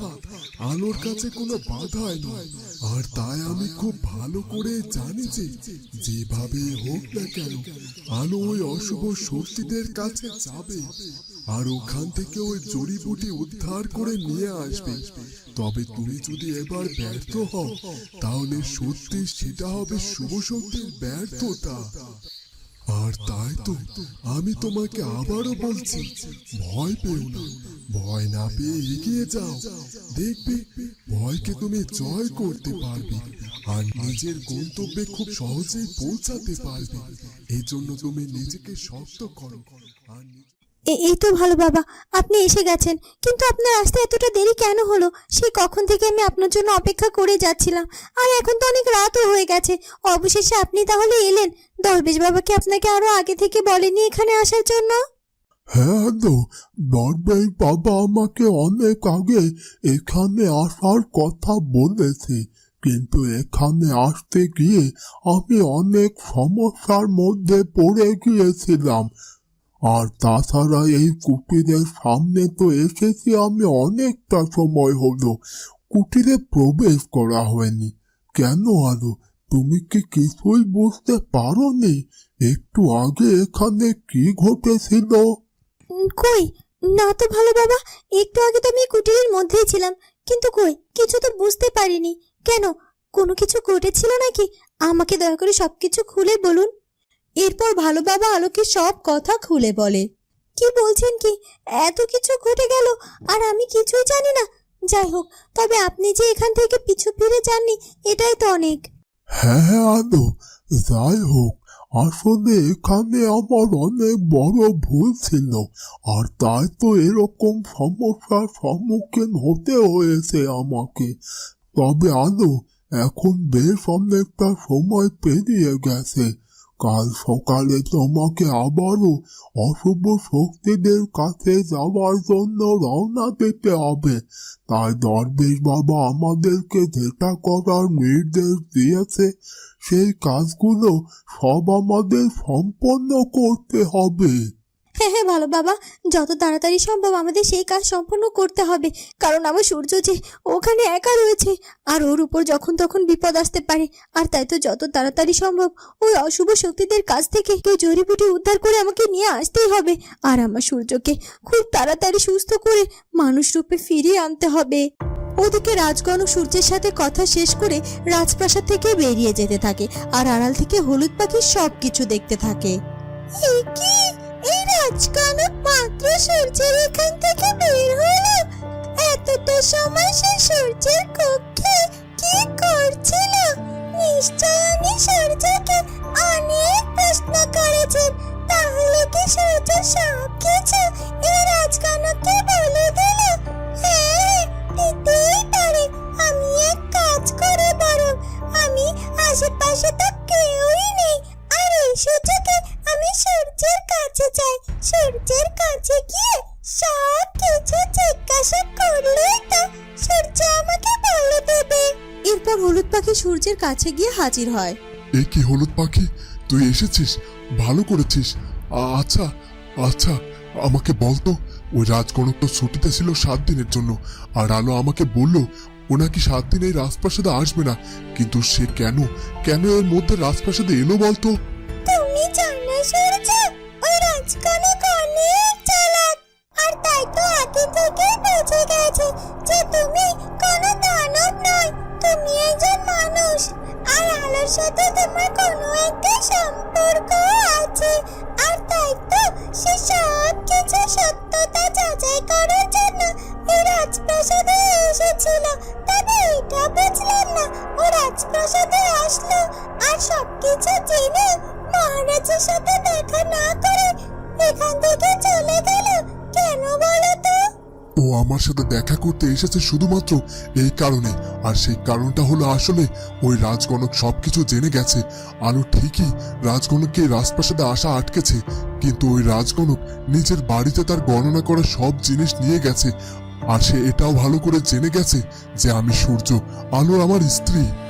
কথা আলোর কাছে কোনো বাধাই নয়। আর তাই আমি খুব ভালো করে জানি যে যেভাবে হোক না কেন, আলো ওই অশুভ শক্তিদের কাছে যাবে। আর ওখান থেকে ওই জড়িবুটি উদ্ধার করে নিয়ে আসবে। তবে তুমি যদি এবার ব্যর্থ হও, তাহলে সত্যি সেটা হবে শুভ শক্তির ব্যর্থতা। আর তাই তো আমি তোমাকে আবারও বলছি, ভয় পেও না। ভয় না পেয়ে এগিয়ে যাও। দেখবে, ভয়কে তুমি জয় করতে পারবে আর নিজের গন্তব্যে খুব সহজেই পৌঁছাতে পারবে। এই জন্য তুমি নিজেকে শক্ত করো আর এই তো ভালো বাবা, আপনি এসে গেছেন। কিন্তু আপনার আসতে এতটা দেরি কেন হলো? সে কখন থেকে আমি আপনার জন্য অপেক্ষা করে যাচ্ছিলাম? আর এখন তো অনেক রাতও হয়ে গেছে। অবশেষে আপনি তাহলে এলেন। দরবেশ বাবাকে আপনাকে আরও আগে থেকে বলেনি এখানে আসার জন্য? হ্যাঁ তো বাবা আমাকে অনেক আগে এখানে আসার কথা বলেছে। কিন্তু এখানে আসতে গিয়ে আমি অনেক সমস্যার মধ্যে পড়ে গিয়েছিলাম। আর তাছাড়া এই কুটিরের সামনে তো এসেছি আমি অনেকটা সময় হলো। কুটিরে প্রবেশ করা হয়নি। কেন আরও তুমি কি কিছুই বুঝতে পারোনি? একটু আগে এখানে কি ঘটেছিল? কই? না তো ভালো বাবা, একটু আগে তো আমি কুটিরের মধ্যেই ছিলাম। কিন্তু কই? কিছু তো বুঝতে পারিনি। কেন? কোনো কিছু ঘটেছিল নাকি? আমাকে দয়া করে সবকিছু খুলে বলুন। এরপর ভালো বাবা আলোকে সব কথা খুলে বলে। কি বলছেন কি? এত কিছু ঘটে গেল আর আমি কিছুই জানি না। যাই হোক, তবে আপনি যে এখান থেকে পিছু ফিরে যাননি, এটাই তো অনেক। হ্যাঁ হ্যাঁ আলো যাই হোক, আসলে এখানে আমার অনেক বড় ভুল ছিল আর তাই তো এরকম সমস্যার সম্মুখীন হতে হয়েছে আমাকে। তবে আলো এখন বেশ অনেকটা সময় পেরিয়ে গেছে। কাল সকালে তোমাকে আবারও অশুভ শক্তিদের কাছে যাওয়ার জন্য রওনা পেতে হবে। তাই দরবেশ বাবা আমাদেরকে যেটা করার নির্দেশ দিয়েছে, সেই কাজগুলো সব আমাদের সম্পন্ন করতে হবে। হ্যাঁ হ্যাঁ ভালো বাবা। যত তাড়াতাড়ি সম্ভব আমাদের সেই কাজ সম্পন্ন করতে হবে। কারণ আমার সূর্য যে ওখানে একা রয়েছে, আর ওর উপর যখন তখন বিপদ আসতে পারে। আর তাই তো যত তাড়াতাড়ি সম্ভব ওই অশুভ শক্তিদের কাছ থেকে কেউ জড়িবুটি উদ্ধার করে আমাকে নিয়ে আসতেই হবে। আর আমার সূর্যকে খুব তাড়াতাড়ি সুস্থ করে মানুষ রূপে ফিরিয়ে আনতে হবে। ওদিকে রাজগণক সূর্যের সাথে কথা শেষ করে রাজপ্রাসাদ থেকে বেরিয়ে যেতে থাকে। আর আড়াল থেকে হলুদ পাখি সবকিছু দেখতে থাকে। কি? এই রাজকনক মাত্র সূর্যের এখান থেকে বের হলো। এতটা সময় সে সূর্যের কক্ষে কি করছিল? নিশ্চয় উনি সূর্যকে অনেক প্রশ্ন করেছেন। তাহলে কি সূর্য সব কিছু সূর্যের কাছে গিয়ে সব কিছু জিজ্ঞাসা করলেই তো সূর্য আমাকে বলে দেবে। এরপর হলুদ পাখি সূর্যের কাছে গিয়ে হাজির হয়। এ কি হলুদ পাখি? তুই এসেছিস? ভালো করেছিস। আ- আচ্ছা আচ্ছা আমাকে বলতো ওই রাজকনক তো ছুটিতে ছিল সাত দিনের জন্য আর আলো আমাকে বলল ও নাকি সাত দিন এই রাজপ্রাসাদে আসবে না। কিন্তু সে কেন? কেন এর মধ্যে রাজপ্রাসাদে এলো বলতো? তুমি জানো সূর্য রাজকনক অনেক চালাক। আর তাই তো আগে থেকেই বুঝে গেছে যে তুমি কোনো দানব নয়, তুমি একজন মানুষ। আর আলোর সাথে তোমার কোনো একটা সম্পর্ক আছে। আর তাই তো সে সব কিছু সত্যতা যাচাই করার জন্য এই রাজপ্রাসাদে এসেছিল। তবে এটা বুঝলাম না, ও রাজপ্রাসাদে আসলো। আর সবকিছু জেনে মহারাজের সাথে দেখা না করে এখান থেকে চলে গেল। কেন ও আমার সাথে দেখা করতে এসেছে শুধুমাত্র এই কারণে। আর সেই কারণটা হলো আসলে ওই রাজগণক সবকিছু জেনে গেছে। আলো ঠিকই রাজগণককে রাজপ্রাসাদে আসা আটকেছে। কিন্তু ওই রাজগণক নিজের বাড়িতে তার গণনা করা সব জিনিস নিয়ে গেছে। আর সে এটাও ভালো করে জেনে গেছে যে আমি সূর্য আলো আমার স্ত্রী।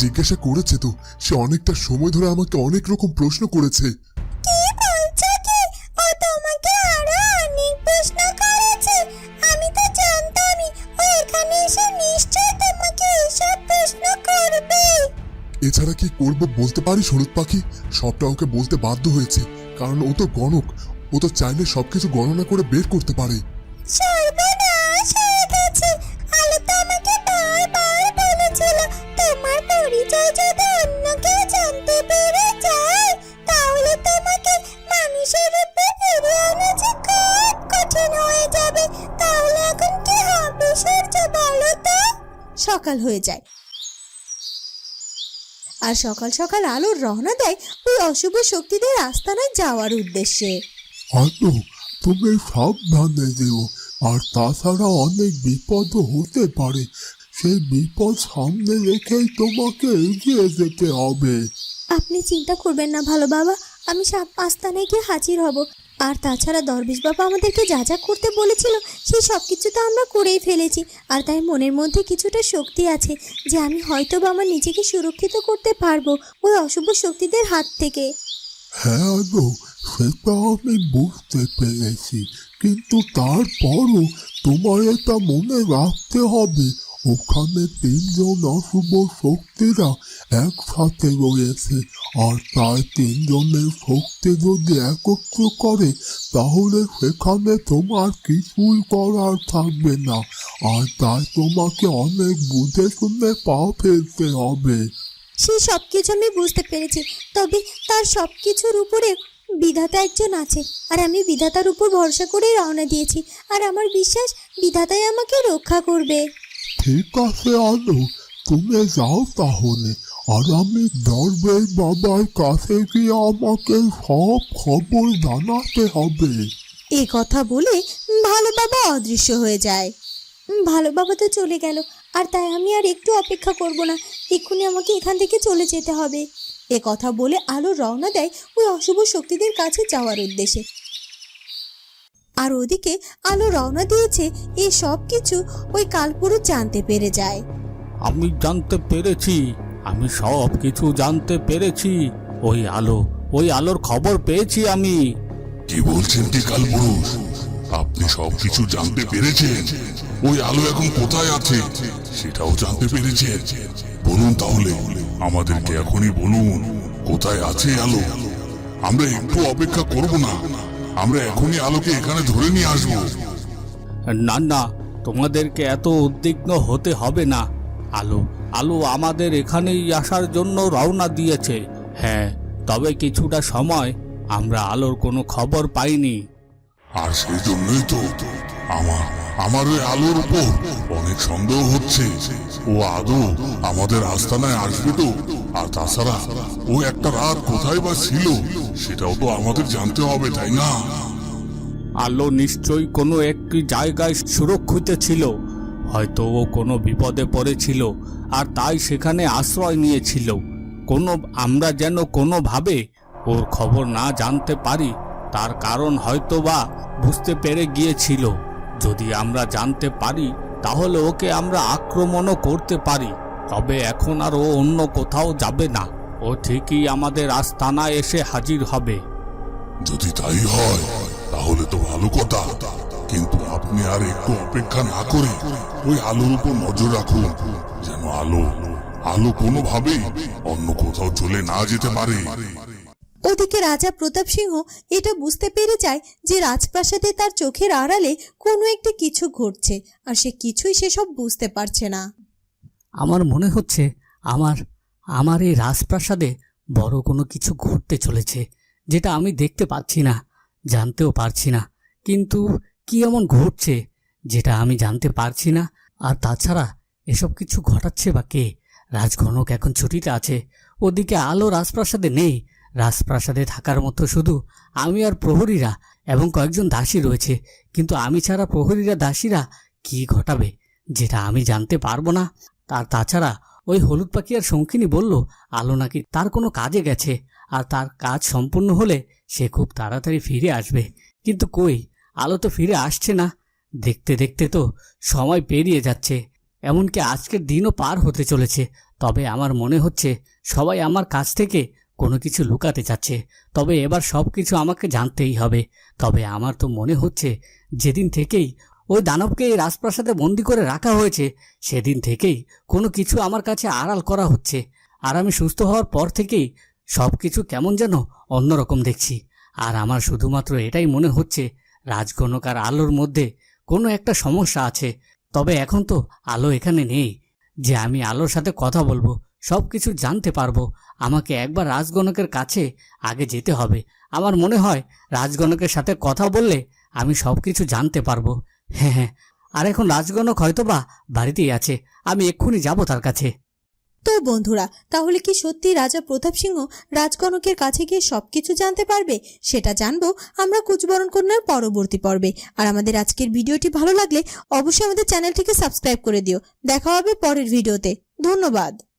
জিজ্ঞাসা করেছে তো। সে অনেকটা সময় ধরে আমাকে অনেক রকম প্রশ্ন করেছে। এছাড়া কি করব বলতে পারি শরৎ পাখি? সবটা ওকে বলতে বাধ্য হয়েছে। কারণ ও তো গণক। ও তো চাইলে সবকিছু গণনা করে বের করতে পারে। সকাল হয়ে যায়। আর সকাল সকাল আলোর রওনা দেয় ওই অশুভ শক্তিদের আস্তানায় যাওয়ার উদ্দেশ্যে। আলো তুমি সাবধানে যেও। আর তাছাড়া অনেক বিপদও হতে পারে। সেই বিপদ সামনে রেখেই তোমাকে এগিয়ে যেতে হবে। আপনি চিন্তা করবেন না ভালো বাবা আমি সাপ আস্তানায় গিয়ে হাজির হব। আর তাছাড়া দরবেশ বাবা আমাদেরকে যা যা করতে বলেছিল সেই সব কিছু তো আমরা করেই ফেলেছি। আর তাই মনের মধ্যে কিছুটা শক্তি আছে যে আমি হয়তো বা আমার নিজেকে সুরক্ষিত করতে পারব ওই অশুভ শক্তিদের হাত থেকে। হ্যাঁ আলো সেটা আমি বুঝতে পেরেছি। কিন্তু তারপরও তোমার এটা মনে রাখতে হবে, ওখানে তিনজন অশুভ শক্তিরা একসাথে রয়েছে। আর তার তিনজনের শক্তি যদি একত্র করে তাহলে সেখানে তোমার কিছুই করার থাকবে না। আর তাই তোমাকে অনেক বুঝে শুনে পা ফেলতে হবে। সে সব কিছু আমি বুঝতে পেরেছি তবে তার সব কিছুর উপরে বিধাতা একজন আছে আর আমি বিধাতার উপর ভরসা করে রওনা দিয়েছি আর আমার বিশ্বাস বিধাতাই আমাকে রক্ষা করবে। ঠিক আছে আলো। তুমি যাও তাহলে। আর আমি দরবেশ বাবার কাছে গিয়ে আমাকে সব খবর জানাতে হবে। এ কথা বলে ভালো বাবা অদৃশ্য হয়ে যায়। ভালো বাবা তো চলে গেল আর তাই আমি আর একটু অপেক্ষা করব না। এক্ষুনি আমাকে এখান থেকে চলে যেতে হবে। এ কথা বলে আলো রওনা দেয় ওই অশুভ শক্তিদের কাছে যাওয়ার উদ্দেশ্যে। আর ওদিকে আলো রওনা দিয়েছে এই সব কিছু ওই কালপুরুষ জানতে পেরে যায়। আমি জানতে পেরেছি। আমি সব কিছু জানতে পেরেছি। ওই আলো ওই আলোর খবর পেয়েছি আমি। কি বলছেন কি কালপুরুষ? আপনি সবকিছু জানতে পেরেছেন। ওই আলো এখন কোথায় আছে? সেটাও জানতে পেরেছেন। বলুন তাহলে আমাদেরকে এখনই বলুন কোথায় আছে আলো? আমরা একটু অপেক্ষা করব না। আমরা এখনই আলোকে এখানে ধরে নিয়ে আসব। না না তোমাদেরকে এত উদ্বিগ্ন হতে হবে না। আলো আলো আমাদের এখানেই আসার জন্য রওনা দিয়েছে। হ্যাঁ তবে কিছুটা সময় আমরা আলোর কোনো খবর পাইনি। আর সেই জন্যই তো আমার আমার ওই আলোর উপর অনেক সন্দেহ হচ্ছে। ও আদৌ আমাদের আস্তানায় আসবে তো? আর তাছাড়া ও একটা রাত কোথায় বা ছিল সেটাও তো আমাদের জানতে হবে তাই না? আলো নিশ্চয়ই কোনো একটি জায়গায় সুরক্ষিত ছিল। হয়তো ও কোনো বিপদে পড়েছিল আর তাই সেখানে আশ্রয় নিয়েছিল। কোনো, আমরা যেন কোনোভাবে ওর খবর না জানতে পারি, তার কারণ হয়তো বা বুঝতে পেরে গিয়েছিল। যদি আমরা জানতে পারি, তাহলে ওকে আমরা আক্রমণও করতে পারি। তবে এখন আর ও অন্য কোথাও যাবে না। ও ঠিকই আমাদের আস্তানায় এসে হাজির হবে। যদি তাই হয়, তাহলে তো ভালো কথা। কিন্তু আপনি আর একটু অপেক্ষা না করে ওই আলোর উপর নজর রাখুন যেন আলো আলো কোনোভাবেই অন্য কোথাও চলে না যেতে পারে। ওদিকে রাজা প্রতাপ সিংহ এটা বুঝতে পেরে যায় যে রাজপ্রাসাদে তার চোখের আড়ালে কোনো একটা কিছু ঘটছে আর সে কিছুই সেসব বুঝতে পারছে না। আমার মনে হচ্ছে আমার আমার এই রাজপ্রাসাদে বড় কোনো কিছু ঘটতে চলেছে যেটা আমি দেখতে পাচ্ছি না জানতেও পারছি না। কিন্তু কি এমন ঘটছে যেটা আমি জানতে পারছি না? আর তাছাড়া এসব কিছু ঘটাচ্ছে বা কে? রাজগণক এখন ছুটিতে আছে। ওদিকে আলো রাজপ্রাসাদে নেই। রাজপ্রাসাদে থাকার মতো শুধু আমি আর প্রহরীরা এবং কয়েকজন দাসী রয়েছে। কিন্তু আমি ছাড়া প্রহরীরা, দাসীরা কি ঘটাবে যেটা আমি জানতে পারব না? আর তাছাড়া ওই হলুদ পাখি আর শঙ্খিনী বলল, আলো নাকি তার কোনো কাজে গেছে। আর তার কাজ সম্পূর্ণ হলে সে খুব তাড়াতাড়ি ফিরে আসবে। কিন্তু কই? আলো তো ফিরে আসছে না। দেখতে দেখতে তো সময় পেরিয়ে যাচ্ছে। এমনকি আজকের দিনও পার হতে চলেছে। তবে আমার মনে হচ্ছে সবাই আমার কাছ থেকে কোনো কিছু লুকাতে চাচ্ছে। তবে এবার সব কিছু আমাকে জানতেই হবে। তবে আমার তো মনে হচ্ছে যেদিন থেকেই ওই দানবকে এই রাজপ্রাসাদে বন্দি করে রাখা হয়েছে, সেদিন থেকেই কোনো কিছু আমার কাছে আড়াল করা হচ্ছে। আর আমি সুস্থ হওয়ার পর থেকেই সব কিছু কেমন যেন অন্যরকম দেখছি। আর আমার শুধুমাত্র এটাই মনে হচ্ছে রাজগণক আর আলোর মধ্যে কোনো একটা সমস্যা আছে। তবে এখন তো আলো এখানে নেই। যে আমি আলোর সাথে কথা বলব, সব কিছু জানতে পারব। আমাকে একবার রাজগণকের কাছে আগে যেতে হবে। আমার মনে হয় রাজগণকের সাথে কথা বললে আমি সব কিছু জানতে পারব। হ্যাঁ হ্যাঁ। আর এখন রাজগণক হয়তোবা বাড়িতেই আছে। আমি এক্ষুনি যাব তার কাছে। তো বন্ধুরা, তাহলে কি সত্যি রাজা প্রতাপ সিংহ রাজকনকের কাছে গিয়ে সব কিছু জানতে পারবে? সেটা জানব আমরা কুচবরণ কন্যার পরবর্তী পর্বে। আর আমাদের আজকের ভিডিওটি ভালো লাগলে অবশ্যই আমাদের চ্যানেলটিকে সাবস্ক্রাইব করে দিও। দেখা হবে পরের ভিডিওতে। ধন্যবাদ।